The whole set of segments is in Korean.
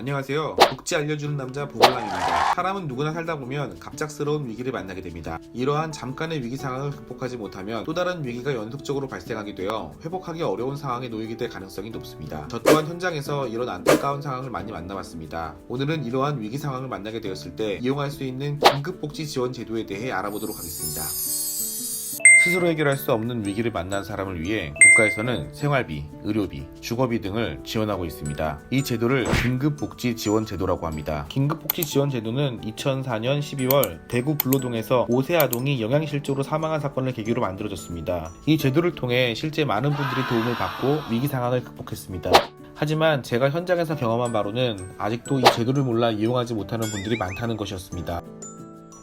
안녕하세요. 복지 알려주는 남자 보글랑입니다. 사람은 누구나 살다 보면 갑작스러운 위기를 만나게 됩니다. 이러한 잠깐의 위기 상황을 극복하지 못하면 또 다른 위기가 연속적으로 발생하게 되어 회복하기 어려운 상황에 놓이게 될 가능성이 높습니다. 저 또한 현장에서 이런 안타까운 상황을 많이 만나봤습니다. 오늘은 이러한 위기 상황을 만나게 되었을 때 이용할 수 있는 긴급복지 지원 제도에 대해 알아보도록 하겠습니다. 스스로 해결할 수 없는 위기를 만난 사람을 위해 국가에서는 생활비, 의료비, 주거비 등을 지원하고 있습니다. 이 제도를 긴급복지 지원 제도라고 합니다. 긴급복지 지원 제도는 2004년 12월 대구 불로동에서 5세 아동이 영양실조로 사망한 사건을 계기로 만들어졌습니다. 이 제도를 통해 실제 많은 분들이 도움을 받고 위기 상황을 극복했습니다. 하지만 제가 현장에서 경험한 바로는 아직도 이 제도를 몰라 이용하지 못하는 분들이 많다는 것이었습니다.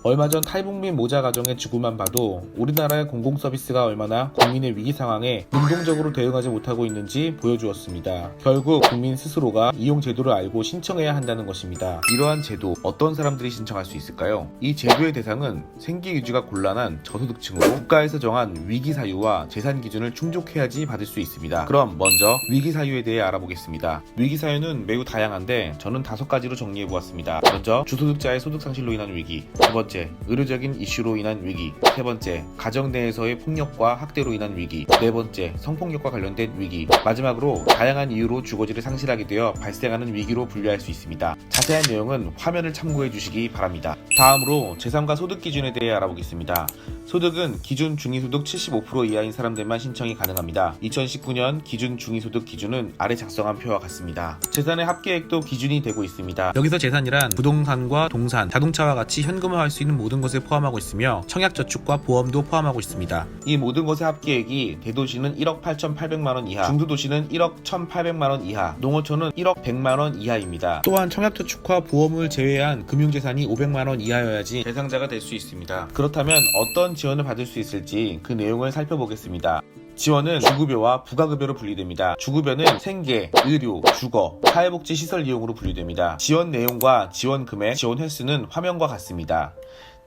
얼마 전 탈북민 모자 가정의 주구만 봐도 우리나라의 공공서비스가 얼마나 국민의 위기 상황에 능동적으로 대응하지 못하고 있는지 보여주었습니다. 결국 국민 스스로가 이용 제도를 알고 신청해야 한다는 것입니다. 이러한 제도 어떤 사람들이 신청할 수 있을까요? 이 제도의 대상은 생계 유지가 곤란한 저소득층으로 국가에서 정한 위기 사유와 재산 기준을 충족해야지 받을 수 있습니다. 그럼 먼저 위기 사유에 대해 알아보겠습니다. 위기 사유는 매우 다양한데 저는 다섯 가지로 정리해 보았습니다. 먼저 주소득자의 소득 상실로 인한 위기, 두 번째 의료적인 이슈로 인한 위기, 세 번째 가정 내에서의 폭력과 학대로 인한 위기, 네 번째 성폭력과 관련된 위기, 마지막으로 다양한 이유로 주거지를 상실하게 되어 발생하는 위기로 분류할 수 있습니다. 자세한 내용은 화면을 참고해 주시기 바랍니다. 다음으로 재산과 소득 기준에 대해 알아보겠습니다. 소득은 기준 중위소득 75% 이하인 사람들만 신청이 가능합니다. 2019년 기준 중위소득 기준은 아래 작성한 표와 같습니다. 재산의 합계액도 기준이 되고 있습니다. 여기서 재산이란 부동산과 동산, 자동차와 같이 현금화할 수 있는 모든 것을 포함하고 있으며 청약저축과 보험도 포함하고 있습니다. 이 모든 것의 합계액이 대도시는 1억 8,800만 원 이하, 중도도시는 1억 1,800만 원 이하, 농어촌은 1억 100만 원 이하입니다. 또한 청약저축과 보험을 제외한 금융재산이 500만 원 이하여야지 대상자가 될 수 있습니다. 그렇다면 어떤 지원을 받을 수 있을지 그 내용을 살펴보겠습니다. 지원은 주급여와 부가급여로 분리됩니다. 주급여는 생계, 의료, 주거, 사회복지 시설 이용으로 분류됩니다. 지원 내용과 지원 금액, 지원 횟수는 화면과 같습니다.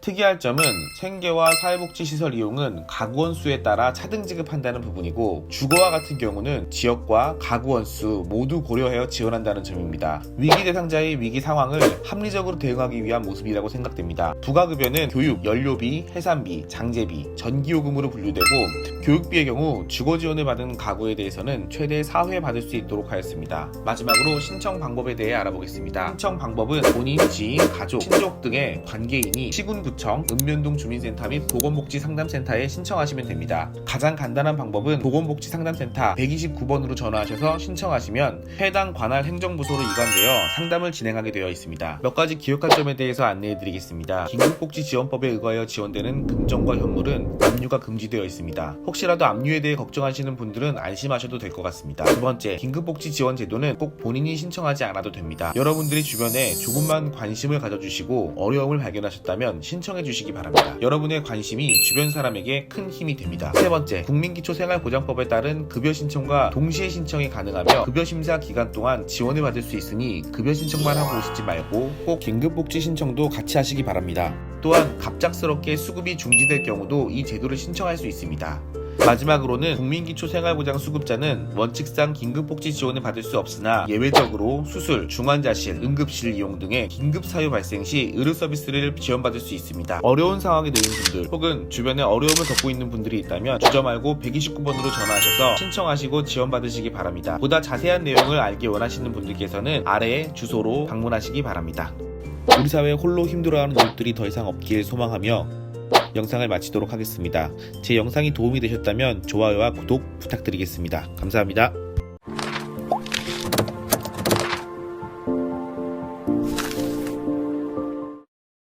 특이할 점은 생계와 사회복지 시설 이용은 가구원 수에 따라 차등 지급한다는 부분이고 주거와 같은 경우는 지역과 가구원 수 모두 고려하여 지원한다는 점입니다. 위기 대상자의 위기 상황을 합리적으로 대응하기 위한 모습이라고 생각됩니다. 부가급여는 교육, 연료비, 해산비, 장제비, 전기요금으로 분류되고 교육비의 경우 주거 지원을 받은 가구에 대해서는 최대 4회 받을 수 있도록 하였습니다. 마지막으로 신청 방법에 대해 알아보겠습니다. 신청 방법은 본인, 지인, 가족, 친족 등의 관계인이 시군구 청, 읍면동 주민센터 및 보건복지상담센터에 신청하시면 됩니다. 가장 간단한 방법은 보건복지상담센터 129번으로 전화하셔서 신청하시면 해당 관할 행정부서로 이관되어 상담을 진행하게 되어 있습니다. 몇 가지 기억할 점에 대해서 안내해 드리겠습니다. 긴급복지지원법에 의거하여 지원되는 금전과 현물은 압류가 금지되어 있습니다. 혹시라도 압류에 대해 걱정하시는 분들은 안심하셔도 될 것 같습니다. 두 번째, 긴급복지 지원 제도는 꼭 본인이 신청하지 않아도 됩니다. 여러분들이 주변에 조금만 관심을 가져주시고 어려움을 발견하셨다면 신 청해 주시기 바랍니다. 여러분의 관심이 주변 사람에게 큰 힘이 됩니다. 세 번째, 국민기초생활보장법에 따른 급여 신청과 동시에 신청이 가능하며 급여 심사 기간 동안 지원을 받을 수 있으니 급여 신청만 하고 오시지 말고 꼭 긴급복지 신청도 같이 하시기 바랍니다. 또한 갑작스럽게 수급이 중지될 경우도 이 제도를 신청할 수 있습니다. 마지막으로는 국민기초생활보장 수급자는 원칙상 긴급복지 지원을 받을 수 없으나 예외적으로 수술, 중환자실, 응급실 이용 등의 긴급 사유 발생 시 의료 서비스를 지원받을 수 있습니다. 어려운 상황에 놓인 분들 혹은 주변에 어려움을 겪고 있는 분들이 있다면 주저 말고 129번으로 전화하셔서 신청하시고 지원받으시기 바랍니다. 보다 자세한 내용을 알기 원하시는 분들께서는 아래의 주소로 방문하시기 바랍니다. 우리 사회 홀로 힘들어하는 이웃들이 더 이상 없길 소망하며 영상을 마치도록 하겠습니다. 제 영상이 도움이 되셨다면 좋아요와 구독 부탁드리겠습니다. 감사합니다.